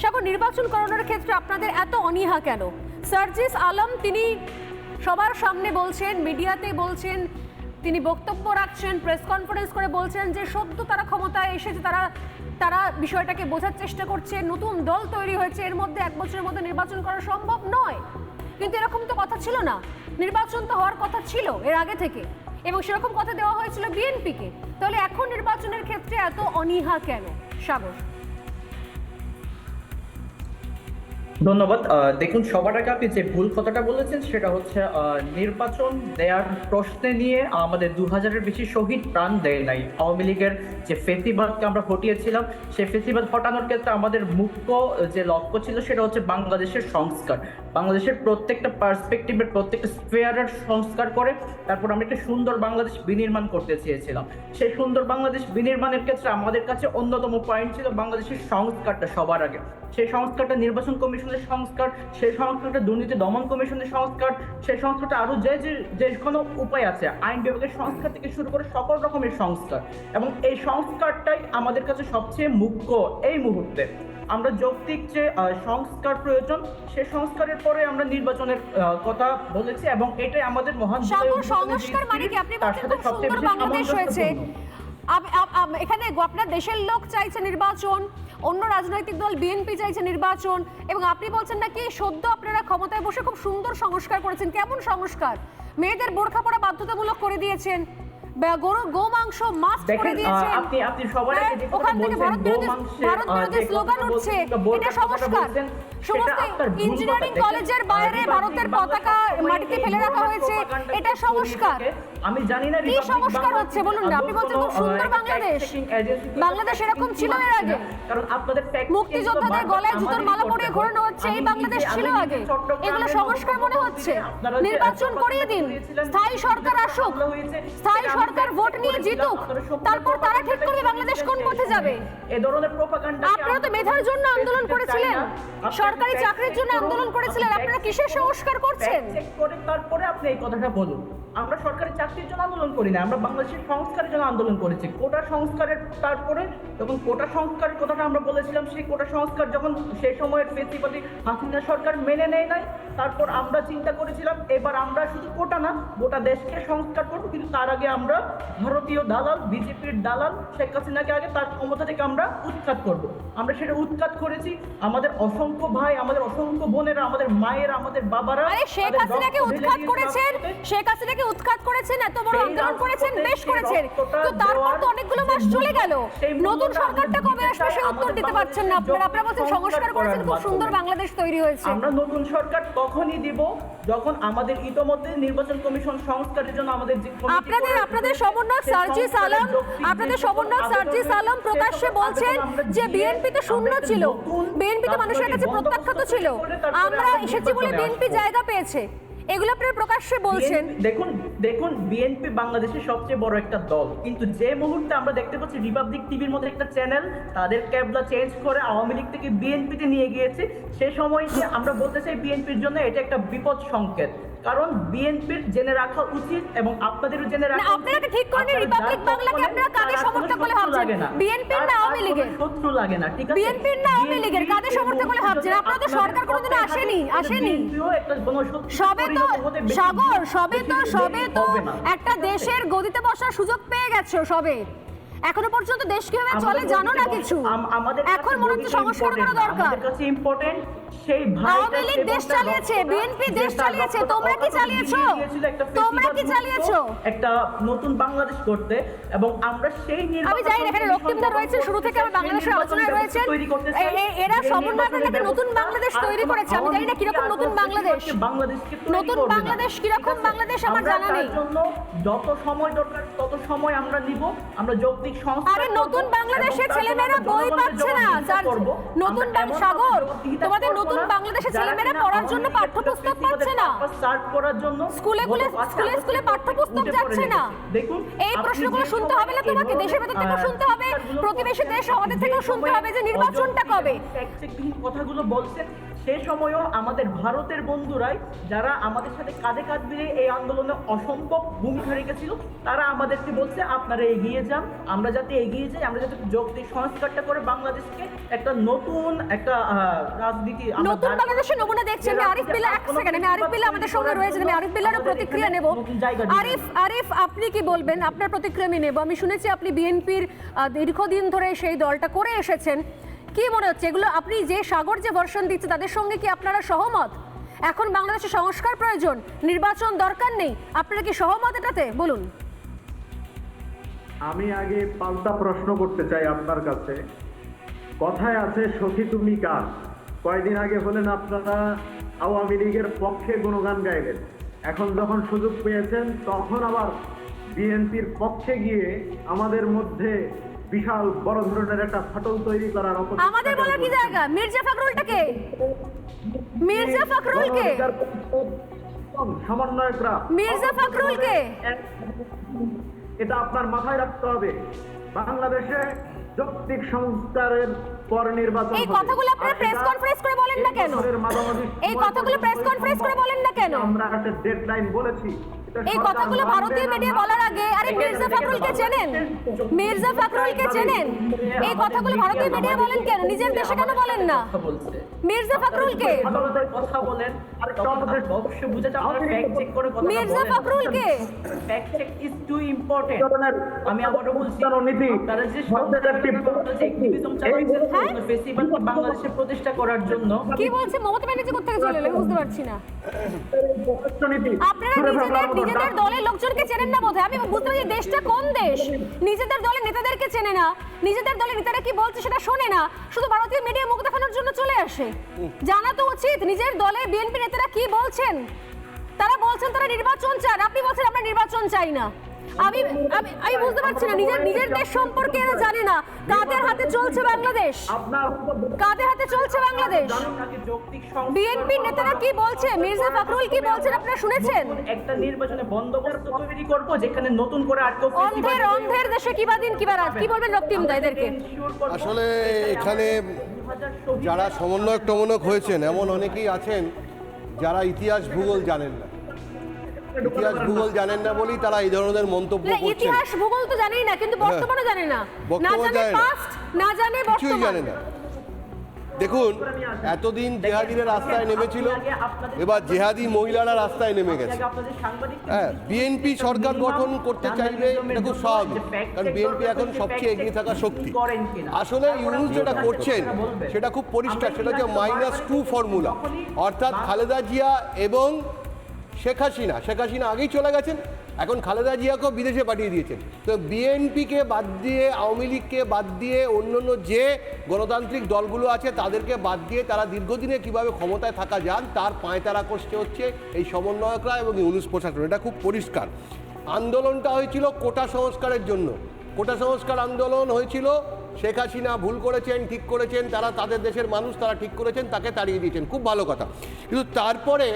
সাগর, নির্বাচন করানোর ক্ষেত্রে আপনাদের এত অনীহা কেন? সার্জিস আলম, তিনি সবার সামনে বলছেন, মিডিয়াতে বলছেন, তিনি বক্তব্য রাখছেন, প্রেস কনফারেন্স করে বলছেন যে সদ্য তারা ক্ষমতায় এসেছে, তারা তারা বিষয়টাকে বোঝার চেষ্টা করছে, নতুন দল তৈরি হয়েছে, এর মধ্যে এক বছরের মধ্যে নির্বাচন করা সম্ভব নয়। কিন্তু এরকম তো কথা ছিল না। নির্বাচন তো হওয়ার কথা ছিল এর আগে থেকে। এবং সেরকম কথা দেওয়া হয়েছিল বিএনপিকে। তাহলে এখন নির্বাচনের ক্ষেত্রে এত অনীহা কেন, সাগর? ধন্যবাদ। দেখুন, সবার আগে আপনি যে ভুল কথাটা বলেছেন, সেটা হচ্ছে নির্বাচন দেওয়ার প্রশ্নে নিয়ে আমাদের দু হাজারের বেশি শহীদ প্রাণ দেয় নাই। আওয়ামী লীগের যে ফেসিবাদকে আমরা হটিয়েছিলাম, সেই ফেসিবাদ হটানোর ক্ষেত্রে আমাদের মুখ্য যে লক্ষ্য ছিল, সেটা হচ্ছে বাংলাদেশের সংস্কার। বাংলাদেশের প্রত্যেকটা পার্সপেক্টিভের প্রত্যেকটা স্পেয়ারের সংস্কার করে, তারপর আমরা একটা সুন্দর বাংলাদেশ বিনির্মাণ করতে চেয়েছিলাম। সেই সুন্দর বাংলাদেশ বিনির্মাণের ক্ষেত্রে আমাদের কাছে অন্যতম পয়েন্ট ছিল বাংলাদেশের সংস্কারটা সবার আগে। সেই সংস্কারটা নির্বাচন কমিশনের সংস্কার সেই সংস্কারটা দুর্নীতি দমন কমিশনের সংস্কার সেই সংস্কারটা আরও যে যে যে কোনো উপায় আছে আইন বিভাগের সংস্কার থেকে শুরু করে সকল রকমের সংস্কার। এবং এই সংস্কারটাই আমাদের কাছে সবচেয়ে মুখ্য এই মুহূর্তে। আমরা যৌক্তিক যে সংস্কার প্রয়োজন সেই সংস্কারের পরে আমরা নির্বাচনের কথা বলেছি এবং এটাই আমাদের মহান সংস্কার মানে কি? আপনি বলছেন সাথে খুব সবচেয়ে সুন্দর বেশি বাংলাদেশ হয়েছে। এখানে আপনার দেশের লোক চাইছে নির্বাচন অন্য রাজনৈতিক দল বিএনপি চাইছে নির্বাচন এবং আপনি বলছেন নাকি সদ্য আপনারা ক্ষমতায় বসে খুব সুন্দর সংস্কার করেছেন। কেমন সংস্কার? মেয়েদের বোরখা পরা বাধ্যতামূলক করে দিয়েছেন বা- গরু গোমাংস মাস্ক করে দিয়েছেন। আপনি আপনি সবার আগে যে কথা ওখান থেকে ভারত বিরোধী ভারত বিরোধী স্লোগান উঠছে এটা সংস্কার। সমস্ত ইঞ্জিনিয়ারিং কলেজের বাইরে ভারতের পতাকা মাটিতে ফেলে রাখা হয়েছে। এটা সংস্কার। আমি জানি না কি সংস্কার হচ্ছে? বলুন না? আপনি বলছেন খুব সুন্দর বাংলাদেশ। বাংলাদেশ এরকম ছিল এর আগে। কারণ আপনাদের মুক্তিযোদ্ধাদের গলায় জুতোর মালা পরিয়ে ঘোরানো হচ্ছে এই বাংলাদেশ ছিল আগে। এগুলো সংস্কার মনে হচ্ছে। নির্বাচন করিয়ে দিন। স্থায়ী সরকার আসুক। স্থায়ী সরকার ভোট নিয়ে জিতুক। তারপর তারা ঠিক করবে বাংলাদেশ কোন পথে যাবে? এ ধরনের কে আপনারা তো মেধার জন্য আন্দোলন করেছিলেন। আপনি সরকারি চাকরির জন্য আন্দোলন করেছিলেন। আপনারা কিসের সংস্কার করছেন? করে তারপরে আপনি এই কথাটা বলুন। আমরা সরকারি চাকরির জন্য আন্দোলন করি না, আমরা বাংলাদেশের সংস্কারের জন্য আন্দোলন করেছি। কোটা সংস্কারের তারপরে যখন কোটা সংস্কারের কথাটা আমরা বলেছিলাম, সেই কোটা সংস্কার যখন সেই সময়ের ফেসিবাদী হাসিনা সরকার মেনে নেয় নাই, তারপর আমরা চিন্তা করেছিলাম, এবার আমরা শুধু কোটা না, গোটা দেশকে সংস্কার করব। কিন্তু তার আগে আমরা ভারতীয় দালাল, বিজেপির দালাল, শেখ হাসিনাকে আগে তার ক্ষমতা থেকে আমরা উৎখাত করব। আমরা সেটা উৎখাত করেছি। আমাদের অসংখ্য ভাই আমাদের অসংখ্য বোনেরা আমাদের মায়েরা আমাদের বাবারা আরে শেখ হাসিনাকে উৎখাত করেছেন শেখ হাসিনাকে উৎখাত করেছেন এত বড় আন্দোলন করেছেন বেশ করেছেন। তো তারপর তো অনেকগুলো মাস চলে গেল। নতুন সরকারটা কবে আসবে সে উত্তর দিতে পারছেন না। আপনারা আপনারা বলছেন সংস্কার করেছেন খুব সুন্দর বাংলাদেশ তৈরি হয়েছে। আমরা নতুন সরকার তখনই দিব যখন আমাদের ইতোমধ্যে নির্বাচন কমিশন সংস্কারের জন্য আমাদের যে আপনাদের আপনাদের সমন্বয়ক সার্জিস আলম আপনাদের সমন্বয়ক সার্জিস আলম প্রকাশ্যে বলছেন যে বিএনপি তো শূন্য ছিল। বিএনপি তো মানুষের কাছে প্রত্যাখ্যাত ছিল। আমরা আমরা এসেছি বলে বিএনপি জায়গা পেয়েছে। এগুলো আপনারা প্রকাশ্যে বলছেন। দেখুন দেখুন বিএনপি বাংলাদেশের সবচেয়ে বড় একটা দল। কিন্তু যে মুহূর্তে আমরা দেখতে পাচ্ছি রিপাবলিক টিভির মধ্যে একটা চ্যানেল তাদের ক্যাবলা চেঞ্জ করে আওয়ামী লীগ থেকে বিএনপিতে নিয়ে গিয়েছে, সে সময় আমরা বলতে চাই বিএনপির জন্য এটা একটা বিপদ সংকেত কারণ বিএনপির জেনে রাখা উচিত এবং আপনাদেরও জেনে রাখা আপনারা কি ঠিক করেন রিপাবলিক বাংলাকে আপনারা কাদের সমর্থক বলে ভাবছেন। বিএনপির না আওয়ামী লীগের? শত্রু লাগে না ঠিক আছে? বিএনপির না আওয়ামী লীগের কাদের সমর্থক বলে ভাবছেন? আপনারা তো সরকার কোনোদিন আসেনি আসেনি। সবে তো সাগর সবে তো সবে তো একটা দেশের গদিতে বসার সুযোগ পেয়ে গেছো সবে। এখনও পর্যন্ত দেশ কীভাবে চলে জানো না কিছু? এখন মনে হচ্ছে সংস্কার করা দরকার। আমাদের কাছে ইম্পর্টেন্ট সেই আওয়ামী লীগ দেশ চালিয়েছে বিএনপি দেশ চালিয়েছে তোমরা কি চালিয়েছো? তোমরা কি চালিয়েছো? একটা নতুন বাংলাদেশ করতে এবং আমরা সেই আমি জানি এখানে রক্তিমদা রয়েছে শুরু থেকে আমি বাংলাদেশের আলোচনায় এ- এরা সমন্বয় করে একটা নতুন বাংলাদেশ তৈরি করেছে। আমি জানি না কীরকম নতুন বাংলাদেশ। নতুন বাংলাদেশ কীরকম বাংলাদেশ আমার জানা নেই। যত সময় দরকার তত সময় আমরা নিব। আমরা যৌক্তিক সংস্কার আরে নতুন বাংলাদেশের ছেলেমেয়েরা বই পাচ্ছে না। নতুন আমরা সাগর তোমাদের নতুন বাংলাদেশের যারা ছেলেমেয়েরা পড়ার জন্য পাঠ্যপুস্তক পাচ্ছে না। পারপাস করার জন্য স্কুলে স্কুলে স্কুলে পাঠ্যপুস্তক যাচ্ছে না। দেখুন এই প্রশ্নগুলো শুনতে হবে না তোমাকে দেশের ভেতর আহ, শুনতে হবে। প্রতিবেশী দেশ আমাদের যে থেকেও শুনতে হবে যে নির্বাচনটা কবে। কথাগুলো বলছেন সে সময়ও আমাদের ভারতের বন্ধুরাই যারা আমাদের সাথে কাঁধে কাঁধ মিলিয়ে এই আন্দোলনে অসম্ভব ভূমিকা রেখেছিল তারা আমাদেরকে বলছে আপনারা এগিয়ে যান আমরা যাতে এগিয়ে যাই আমরা যাতে যৌক্তিক সংস্কারটা করে বাংলাদেশকে একটা নতুন একটা আহ, রাজনীতি নতুন দাঁড় বাংলাদেশের নমুনা দেখছি আমি আরিফ বিল্লা এক সেকেন্ড আমি আরিফ বিল্লা আমাদের সঙ্গে রয়েছে আমি আরিফ বিল্লারও প্রতিক্রিয়া নেব। আরিফ আরিফ আপনি কি বলবেন? আপনার প্রতিক্রিয়া আমি নেব। আমি শুনেছি আপনি বিএনপির দীর্ঘদিন ধরে সেই দলটা করে এসেছেন। কি মনে হচ্ছে? এগুলো আপনি যে সাগর যে ভার্সন দিচ্ছে তাদের সঙ্গে কি আপনারা সহমত? এখন বাংলাদেশে সংস্কার প্রয়োজন নির্বাচন দরকার নেই। আপনারা কি সহমত এটাতে? বলুন। আমি আগে পাল্টা প্রশ্ন করতে চাই আপনার কাছে। কথায় আছে সখী তুমি কার? কয়দিন আগে হলেন আপনারা আওয়ামী লীগের পক্ষে গুণগান গাইলেন। এখন যখন সুযোগ পেয়েছেন তখন আবার বিএনপির পক্ষে গিয়ে আমাদের মধ্যে বিশাল বড় ধরনের একটা ফাটল তৈরি করার অপচেষ্টা আমাদের কি জায়গা? মির্জা ফখরুলটাকে মির্জা ফখরুলকে সমন্বয়করা। মির্জা ফখরুলকে এটা আপনার মাথায় রাখতে হবে। বাংলাদেশে যৌক্তিক সংস্কারের এই কথাগুলো আপনারা এটা conference করে বলেন না কেন? এই কথাগুলো পর্যন্ত conference করে বলেন না কেন? আমরা একটা ডেডলাইন বলেছি। এই কথাগুলো ভারতীয় মিডিয়া বলার আগে আরে মির্জা ফখরুলকে চেনেন? মির্জা ফখরুলকে চেনেন? এই কথাগুলো ভারতীয় মিডিয়া বলেন কেন? নিজের দেশে কেন বলেন না? কথা মির্জা ফখরুলকে আদালতের কথা বলেন আর অবশ্যই বুঝে যান আপনারা ফ্যাক্ট চেক করে কথা Mirza ফখরুলকে fact check is too important আমি আবারও বলছি নীতি আপনারা যে ভারতের একটি অ্যাক্টিভিজম চালাচ্ছেন বাংলাদেশে প্রতিষ্ঠা করার জন্য কি বলছে? মমতা ব্যানার্জি কোথেকে চলে এলেন বুঝতে পারছি না। আপনারা নিজেদের নিজেদের দলের লোকজনকে চেনেন না বোধহয়? আমি বুঝতে পারছি দেশটা কোন দেশ? নিজেদের দলের নেতাদেরকে চেনে না। নিজেদের দলের নেতারা কি বলছে সেটা শোনে না। শুধু ভারতীয় মিডিয়া মুখ দেখানোর জন্য চলে আসে। জানা তো উচিত নিজের দলের বিএনপি নেতারা কি বলছেন? তারা বলছেন তারা নির্বাচন চান। আপনি বলছেন আমরা নির্বাচন চাই না। আমি আমি আমি বুঝতে পারছি না। নিজের নিজের দেশ সম্পর্কে এরা জানে না। কাদের হাতে চলছে বাংলাদেশ? আপনার কাদের হাতে চলছে বাংলাদেশ? বিএনপির নেতারা কি বলছে? মির্জা ফখরুল কি বলছেন? আপনারা শুনেছেন? একটা নির্বাচনে বন্দোবস্ত তৈরি করব যেখানে নতুন করে আর কেউ অন্ধের অন্ধের দেশে কিবা দিন কিবা রাত? কি বলবেন রক্তিম দা এদেরকে? আসলে এখানে যারা সমন্বয়ক টমনক হয়েছেন এমন অনেকেই আছেন যারা ইতিহাস ভূগোল জানেন না। ইতিহাস ভূগোল জানেন না বলেই তারা এই ধরনের মন্তব্য না, করছেন। ইতিহাস ভূগোল তো জানেই না কিন্তু বর্তমানও জানে না। না জানে পাস্ট না। জানে বর্তমান। জানে না। দেখুন এতদিন জেহাদিরা রাস্তায় নেমেছিল এবার জেহাদি মহিলারা রাস্তায় নেমে গেছে। হ্যাঁ বিএনপি সরকার গঠন করতে চাইবে এটা খুব স্বাভাবিক কারণ বিএনপি এখন সবচেয়ে এগিয়ে থাকা শক্তি। আসলে ইউনুস যেটা করছেন সেটা খুব পরিষ্কার সেটা হচ্ছে মাইনাস টু ফর্মুলা অর্থাৎ খালেদা জিয়া এবং শেখ হাসিনা শেখ হাসিনা আগেই চলে গেছেন, এখন খালেদা জিয়াকেও বিদেশে পাঠিয়ে দিয়েছেন। তো বিএনপিকে বাদ দিয়ে, আওয়ামী লীগকে বাদ দিয়ে, অন্যান্য যে গণতান্ত্রিক দলগুলো আছে, তাদেরকে বাদ দিয়ে তারা দীর্ঘদিনে কীভাবে ক্ষমতায় থাকা যান, তার পায়তারা করছে হচ্ছে এই সমন্বয়করা এবং ইউনুস প্রশাসন। এটা খুব পরিষ্কার। আন্দোলনটা হয়েছিল কোটা সংস্কারের জন্য। কোটা সংস্কার আন্দোলন হয়েছিল, শেখ হাসিনা ভুল করেছেন, ঠিক করেছেন, তারা তাদের দেশের মানুষ, তারা ঠিক করেছেন, তাকে তাড়িয়ে দিয়েছেন। খুব ভালো কথা। কিন্তু তারপরে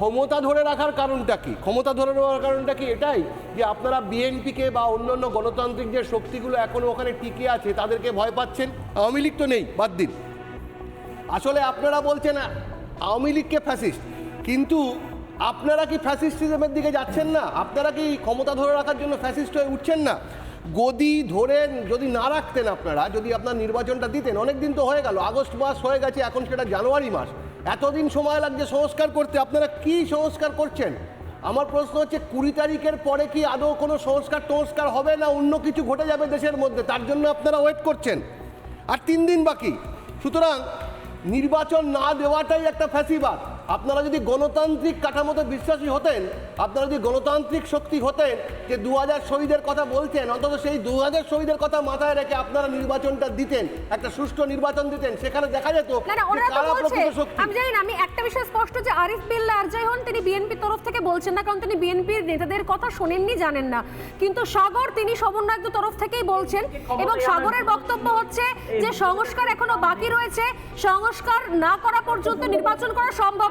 ক্ষমতা ধরে রাখার কারণটা কি? ক্ষমতা ধরে রাখার কারণটা কি এটাই? যে আপনারা বিএনপিকে বা অন্যান্য গণতান্ত্রিক যে শক্তিগুলো এখনও ওখানে টিকে আছে, তাদেরকে ভয় পাচ্ছেন? আওয়ামী লীগ তো নেই, বাদ দিন। আসলে আপনারা বলছেন আওয়ামী লীগকে ফ্যাসিস্ট কিন্তু আপনারা কি ফ্যাসিস্টিজমের দিকে যাচ্ছেন না? আপনারা কি ক্ষমতা ধরে রাখার জন্য ফ্যাসিস্ট হয়ে উঠছেন না? গদি ধরে যদি না রাখতেন আপনারা, যদি আপনার নির্বাচনটা দিতেন অনেক দিন তো হয়ে গেল, আগস্ট মাস হয়ে গেছে, এখন সেটা জানুয়ারি মাস। এতদিন সময় লাগছে সংস্কার করতে। আপনারা কি সংস্কার করছেন? আমার প্রশ্ন হচ্ছে, কুড়ি তারিখের পরে কি আদৌ কোনো সংস্কার টংস্কার হবে না অন্য কিছু ঘটে যাবে দেশের মধ্যে? তার জন্য আপনারা ওয়েট করছেন। আর তিন দিন বাকি। সুতরাং নির্বাচন না দেওয়াটাই একটা ফ্যাসিবাদ। আপনারা যদি গণতান্ত্রিক কাঠামোতে বিশ্বাসী হতেন আপনারা যদি গণতান্ত্রিক শক্তি হতেন যে দু হাজার শহীদের কথা বলছেন অন্তত সেই দু হাজার শহীদের কথা মাথায় রেখে আপনারা নির্বাচনটা দিতেন একটা সুষ্ঠু নির্বাচন দিতেন সেখানে দেখা যেত আমি জানি আমি একটা বিষয় স্পষ্ট যে আরিফ বিল্লা আর যাই হন তিনি বিএনপির তরফ থেকে বলছেন না কারণ তিনি বিএনপির নেতাদের কথা শোনেননি জানেন না। কিন্তু সাগর তিনি সমন্বয়কদের তরফ থেকেই বলছেন এবং সাগরের বক্তব্য হচ্ছে যে সংস্কার এখনও বাকি রয়েছে সংস্কার না করা পর্যন্ত নির্বাচন করা সম্ভব